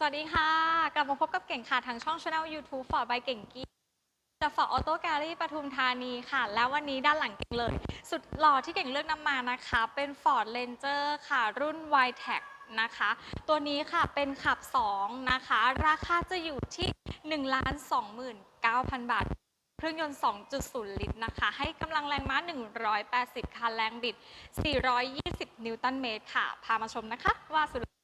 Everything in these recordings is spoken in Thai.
สวัสดีค่ะ กลับมาพบกับเก่งค่ะ ทางช่อง Channel YouTube Ford by เก่งกี้จาก Ford Auto Gallery ปทุมธานีค่ะ แล้ววันนี้ด้านหลังเก่งเลย สุดหล่อที่เก่งเลือกนำมานะคะ เป็น Ford Ranger ค่ะ รุ่น y t e c นะคะ ตัวนี้ค่ะเป็นขับ 2 นะคะ ราคาจะอยู่ที่ 1 29,000 บาท เครื่องยนต์ 2.0 ลิตรนะคะ ให้กำลังแรงม้า 180 คันแรงบิด 420 นิวตันเมตรค่ะ พามาชมนะคะว่าสุด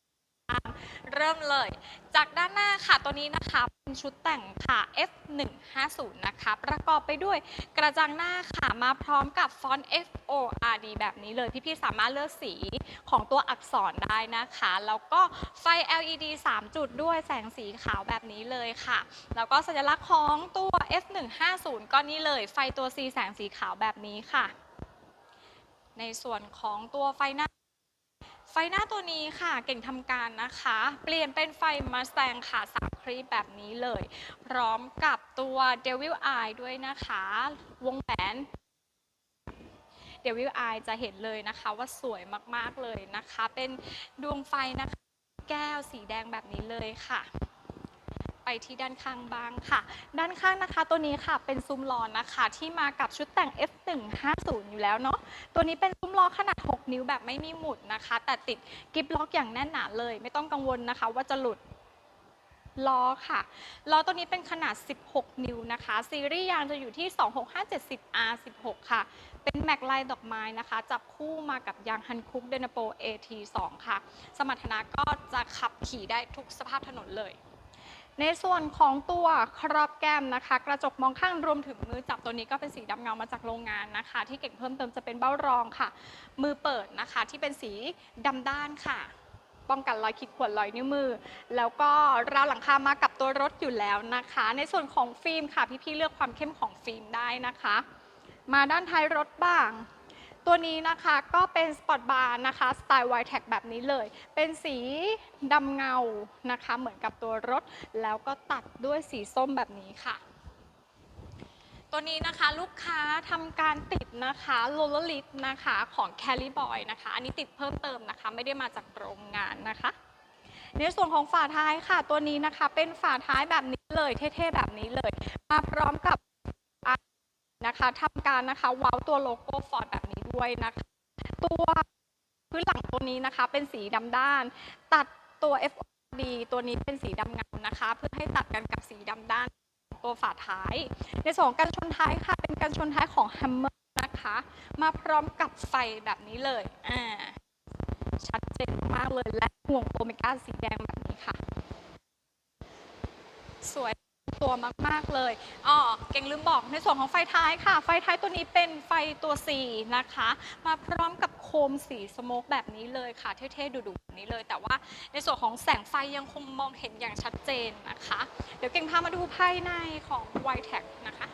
เริ่มเลย จากด้านหน้าค่ะตัวนี้นะคะ เป็นชุดแต่งค่ะ F150 นะคะ ประกอบไปด้วยกระจังหน้าค่ะ มาพร้อมกับฟอนต์ FORD แบบนี้เลย พี่ๆสามารถเลือกสีของตัวอักษรได้นะคะ แล้วก็ไฟ LED 3 จุดด้วยแสงสีขาวแบบนี้เลยค่ะ แล้วก็สัญลักษณ์ของตัว F150 ก็นี่เลยไฟตัว C แสงสีขาวแบบนี้ค่ะ ในส่วนของตัวไฟหน้า ไฟหน้าตัวนี้ค่ะเก่งทำการนะคะ เปลี่ยนเป็นไฟมาส t ตงค่ะสามครีบแบบนี้เลย พร้อมกับตัว Devil Eye ด้วยนะคะ วงแหวน Devil Eye จะเห็นเลยนะคะว่าสวยมาก ๆ เลยนะคะ เป็นดวงไฟนะคะ แก้วสีแดงแบบนี้เลยค่ะ ไปที่ด้านข้างบ้างค่ะ ด้านข้างนะคะตัวนี้ค่ะเป็นซุ้มล้อนะคะ ที่มากับชุดแต่ง F150 อยู่แล้วเนาะตัวนี้เป็นซุ้มล้อขนาด 6 นิ้วแบบไม่มีหมุดนะคะ แต่ติดกิฟล็อกอย่างแน่นหนาเลย ไม่ต้องกังวลนะคะ ว่าจะหลุดล้อค่ะ ล้อตัวนี้เป็นขนาด 16 นิ้วนะคะ ซีรีส์ยางจะอยู่ที่ 26570 R16 ค่ะ เป็นแม็กลายดอกไม้นะคะ จับคู่มากับยางฮันคุกเดนโป AT2 ค่ะ สมรรถนะก็จะขับขี่ได้ทุกสภาพถนนเลย ในส่วนของตัวครอบแก้มนะคะ กระจกมองข้างรวมถึงมือจับตัวนี้ก็เป็นสีดำเงามาจากโรงงานนะคะ ที่เก่งเพิ่มเติมจะเป็นเบ้ารองค่ะ มือเปิดนะคะที่เป็นสีดำด้านค่ะ ป้องกันรอยขีดข่วนรอยนิ้วมือ แล้วก็ราวหลังคามากับตัวรถอยู่แล้วนะคะ ในส่วนของฟิล์มค่ะพี่ๆเลือกความเข้มของฟิล์มได้นะคะ มาด้านท้ายรถบ้าง ตัวนี้นะคะก็เป็นสปอร์ตบาร์นะคะสไตล์ y t e c แบบนี้เลย เป็นสีดำเงานะคะ เหมือนกับตัวรถ แล้วก็ตัดด้วยสีส้มแบบนี้ค่ะ ตัวนี้นะคะลูกค้าทำการติดนะคะโลลลิตนะคะของ c a l i b o y นะคะ อันนี้ติดเพิ่มเติมนะคะ ไม่ได้มาจากโรงงานนะคะ ในส่วนของฝาท้ายค่ะ ตัวนี้นะคะเป็นฝาท้ายแบบนี้เลยเท่ๆแบบนี้เลย มาพร้อมกับนะคะทำการนะคะว้าตัวโลโก้ฟอร์ดแบบนี้ ด้วยนะคะตัวพื้นหลังตัวนี้นะคะเป็นสีดำด้าน ตัดตัว FOD ตัวนี้เป็นสีดำเงานะคะ เพื่อให้ตัดกันกับสีดำด้านตัวฝาท้าย ในส่วนของกันชนท้ายค่ะ เป็นกันชนท้ายของ Hammer นะคะ มาพร้อมกับไฟแบบนี้เลยอ่าชัดเจนมากเลยและห่วงโอเมก้าสีแดงแบบนี้ค่ะ สวย ตัวมาก ๆ เลยอ๋อเก่งลืมบอกในส่วนของไฟท้ายค่ะ ไฟท้ายตัวนี้เป็นไฟตัว C นะคะ มาพร้อมกับโคมสีสโมกแบบนี้เลยค่ะ เท่ๆดุๆแบบนี้เลย แต่ว่าในส่วนของแสงไฟยังคงมองเห็นอย่างชัดเจนนะคะ เดี๋ยวเก่งพามาดูภายในของ y t e c นะคะ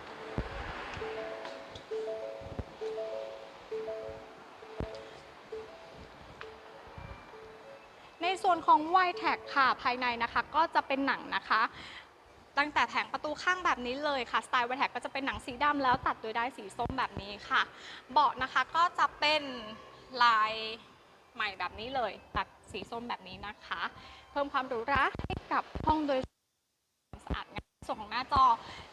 ในส่วนของ y t e c ค่ะ ภายในนะคะก็จะเป็นหนังนะคะ ตั้งแต่แผงประตูข้างแบบนี้เลยค่ะสไตล์ y t e c ก็จะเป็นหนังสีดำแล้วตัดโดยได้สีส้มแบบนี้ค่ะ เบาะนะคะก็จะเป็นลายใหม่แบบนี้เลย ตัดสีส้มแบบนี้นะคะ เพิ่มความหรูหราให้กับห้องโดยสารสะอาดงามส่วนของหน้าจอ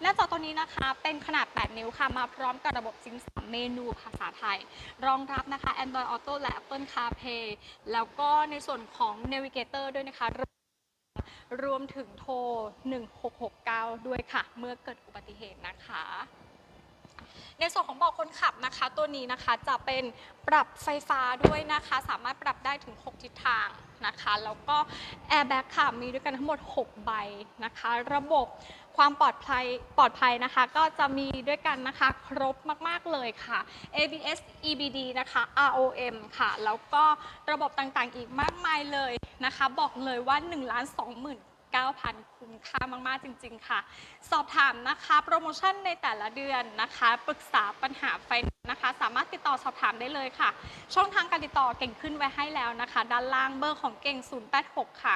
หน้าจอตัวนี้นะคะเป็นขนาด 8 นิ้วค่ะ มาพร้อมกับระบบซิงสามเมนูภาษาไทย รองรับนะคะ Android Auto และ Apple CarPlay แล้วก็ในส่วนของ Navigator ด้วยนะคะ รวมถึงโทร 1669 ด้วยค่ะ เมื่อเกิดอุบัติเหตุนะคะ ในส่วนของเบาะคนขับนะคะ ตัวนี้นะคะจะเป็นปรับไฟฟ้าด้วยนะคะ สามารถปรับได้ถึง 6 ทิศทาง นะคะแล้วก็แอร์แบ็กค่ะมีด้วยกันทั้งหมด 6 ใบนะคะ ระบบความปลอดภัยปลอดภัยนะคะ ก็จะมีด้วยกันนะคะ ครบมาก ๆ เลยค่ะ ABS EBD นะคะ ROM ค่ะ แล้วก็ระบบต่างๆอีกมากมายเลยนะคะ บอกเลยว่า1 2 9 0 0 9,000 คุ้มค่ามากๆจริง ๆ ค่ะ สอบถามนะคะ โปรโมชั่นในแต่ละเดือนนะคะ ปรึกษาปัญหาไฟนะคะ สามารถติดต่อสอบถามได้เลยค่ะ ช่องทางการติดต่อเก่งขึ้นไว้ให้แล้วนะคะ ด้านล่างเบอร์ของเก่ง 086 ค่ะ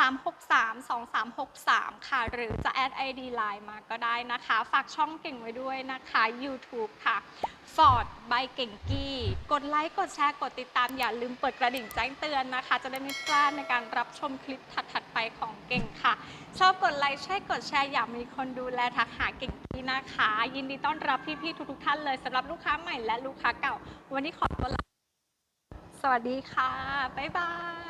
363 2363 ค่ะ หรือจะแอด ID Line มาก็ได้นะคะ ฝากช่องเก่งไว้ด้วยนะคะ YouTube ค่ะ f Ford ใบเก่งกี้ กดไลค์ กดแชร์ กดติดตาม อย่าลืมเปิดกระดิ่งแจ้งเตือนนะคะ จะได้ไม่พลาดในการรับชมคลิปถัดๆไปของเก่งค่ะ ชอบกดไลค์ ใช่กดแชร์ อยากมีคนดูแลทักหาเก่งกี้นะคะ ยินดีต้อนรับพี่ๆทุกๆท่านเลยสำหรับลูกค้าใหม่และลูกค้าเก่า วันนี้ขอตัวลาสวัสดีค่ะ บ๊ายบาย